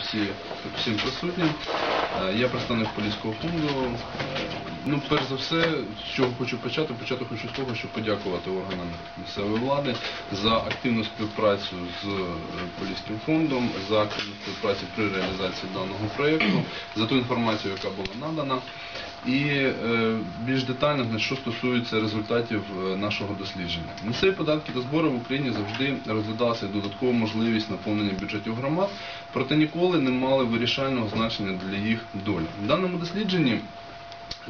всі, всім присутнім. Е, Я представник Поліського фонду. Ну, перш за все, з чого хочу почати, почати хочу з того, щоб подякувати органам місцевої влади за активну співпрацю з е, Поліським фондом, за активну співпрацю при реалізації даного проєкту, за ту інформацію, яка була надана. І е, більш детально, що стосується результатів е, нашого дослідження. Місцеві податки та збори в Україні завжди розглядалися як додаткова можливість наповнення бюджетів громад, проте ніколи не мали вирішального значення для їх долі. В даному дослідженні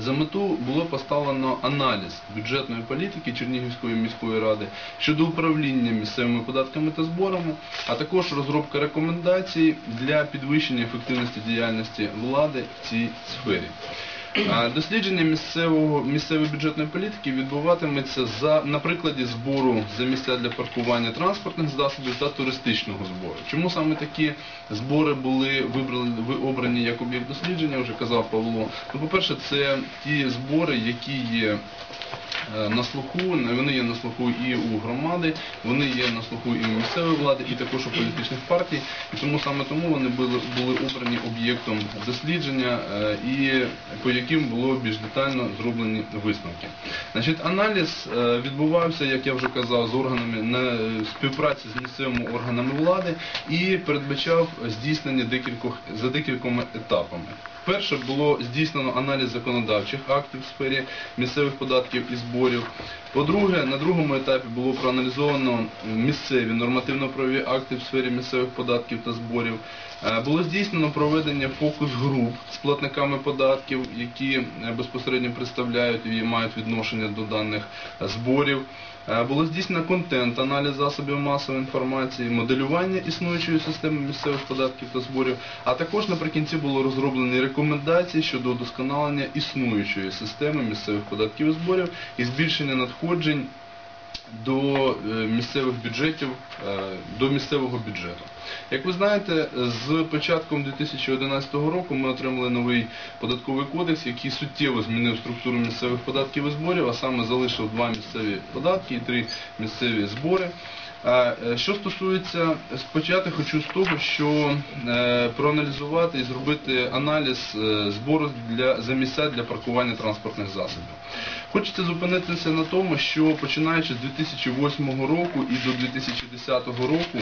за мету було поставлено аналіз бюджетної політики Чернігівської міської ради щодо управління місцевими податками та зборами, а також розробка рекомендацій для підвищення ефективності діяльності влади в цій сфері. Дослідження місцевого, місцевої бюджетної політики відбуватиметься за, на прикладі збору за місця для паркування транспортних засобів та туристичного збору. Чому саме такі збори були вибрали, обрані як об'єкт дослідження, вже казав Павло. Ну, по-перше, це ті збори, які є е, на слуху, вони є на слуху і у громади, вони є на слуху і у місцевої влади, і також у політичних партій. І тому саме тому вони були, були обрані об'єктом дослідження, е, і по яким було більш детально зроблені висновки. Значить, аналіз е, відбувався, як я вже казав, з органами на е, співпраці з місцевими органами влади і передбачав здійснення декількох за декількома етапами. Перше було здійснено аналіз законодавчих актів в сфері місцевих податків і зборів. По-друге, на другому етапі було проаналізовано місцеві нормативно-правові акти в сфері місцевих податків та зборів. Е, Було здійснено проведення фокус-груп з платниками податків, які е, безпосередньо представляють і мають відношення до даних е, зборів. Було здійснено контент-аналіз засобів масової інформації, моделювання існуючої системи місцевих податків та зборів, а також наприкінці було розроблені рекомендації щодо удосконалення існуючої системи місцевих податків і зборів і збільшення надходжень до е, місцевих бюджетів, е, до місцевого бюджету. Як ви знаєте, з початком 2011 року ми отримали новий податковий кодекс, який суттєво змінив структуру місцевих податків і зборів, а саме залишив два місцеві податки і три місцеві збори. Е, Що стосується спочатку, хочу з того, що проаналізувати і зробити аналіз збору для за місця для паркування транспортних засобів. Хочеться зупинитися на тому, що починаючи з 2008 року і до 2010 року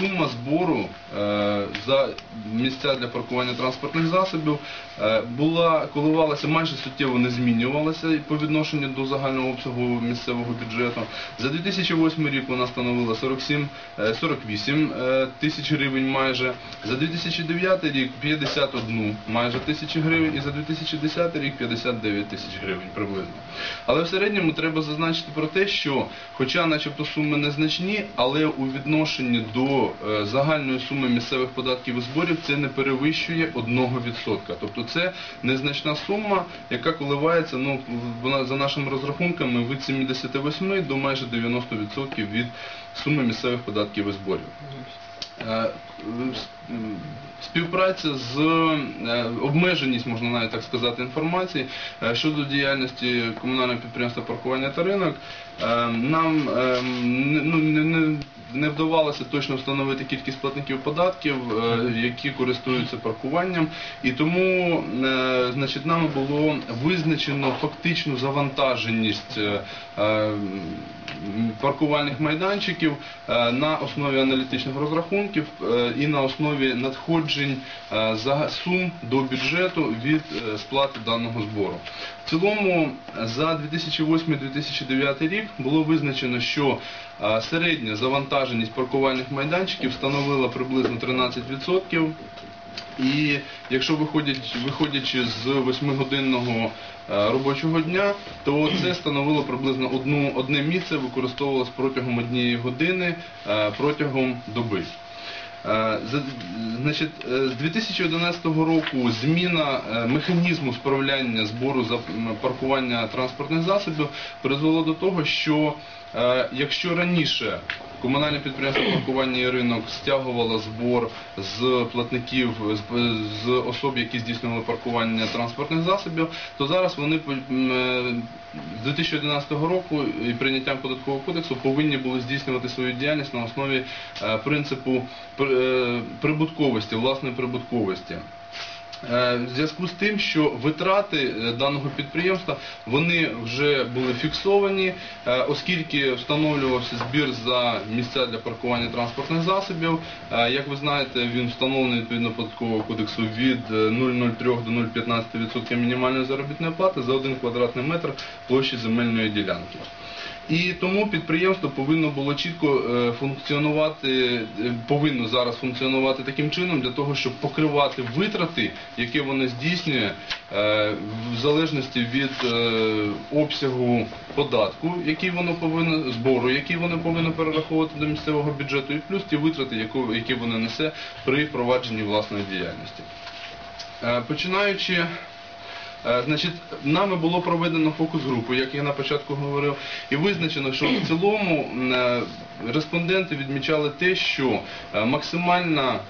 сума збору е, за місця для паркування транспортних засобів е, була коливалася майже суттєво не змінювалася по відношенню до загального обсягу місцевого бюджету. За 2008 рік вона становила 47, е, 48 е, тисяч гривень майже. За 2009 рік 51 майже тисячі гривень і за 2010 рік 59 тисяч гривень приблизно. Але в середньому треба зазначити про те, що хоча начебто суми незначні, але у відношенні до загальної суми місцевих податків і зборів це не перевищує 1%. Тобто це незначна сума, яка коливається ну, за нашими розрахунками від 78 до майже 90% від суми місцевих податків і зборів. Е, Співпраця з е, обмеженість, можна навіть так сказати, інформації е, щодо діяльності комунального підприємства паркування та ринок. е, Нам е, ну, не, не, вдавалося точно встановити кількість платників податків, е, які користуються паркуванням, і тому е, значить, нами було визначено фактичну завантаженість е, паркувальних майданчиків на основі аналітичних розрахунків і на основі надходжень за сум до бюджету від сплати даного збору. В цілому за 2008-2009 рік було визначено, що середня завантаженість паркувальних майданчиків становила приблизно 13%. І якщо виходять, виходячи з 8-годинного е, робочого дня, то це становило приблизно одну, одне місце, використовувалось протягом однієї години е, протягом доби. Е, з 2011 року зміна механізму справляння збору за паркування транспортних засобів призвело до того, що якщо раніше комунальне підприємство паркування і ринок стягувало збор з платників, з, особ, які здійснювали паркування транспортних засобів, то зараз вони з 2011 року і прийняттям податкового кодексу повинні були здійснювати свою діяльність на основі е, принципу е, прибутковості, власної прибутковості. Е, В зв'язку з тим, що витрати е, даного підприємства вони вже були фіксовані, е, оскільки встановлювався збір за місця для паркування транспортних засобів. Як ви знаєте, він встановлений відповідно податкового кодексу від е, 0,03 до 0,15% мінімальної заробітної плати за один квадратний метр площі земельної ділянки. І тому підприємство повинно було чітко е, функціонувати, е, повинно зараз функціонувати таким чином для того, щоб покривати витрати, які воно здійснює е, в залежності від обсягу податку, який воно повинно збору, який воно повинно перераховувати до місцевого бюджету, і плюс ті витрати, які воно несе при впровадженні власної діяльності. Починаючи Значить, нами було проведено фокус-групу, як я на початку говорив, і визначено, що в цілому е, респонденти відмічали те, що е, максимальна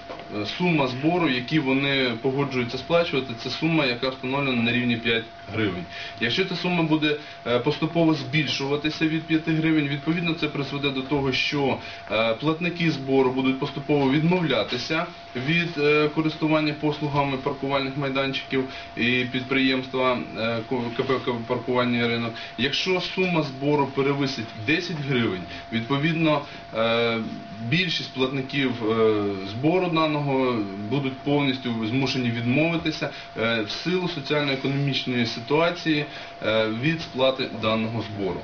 е, сума збору, які вони погоджуються сплачувати, це сума, яка встановлена на рівні 5 гривень. Якщо ця сума буде е, поступово збільшуватися від 5 гривень, відповідно це призведе до того, що е, платники збору будуть поступово відмовлятися від е, користування послугами паркувальних майданчиків і підприємства е, паркування ринок. Якщо сума збору перевисить 10 гривень, відповідно е, більшість платників е, збору даного будуть повністю змушені відмовитися в силу соціально-економічної ситуації від сплати даного збору.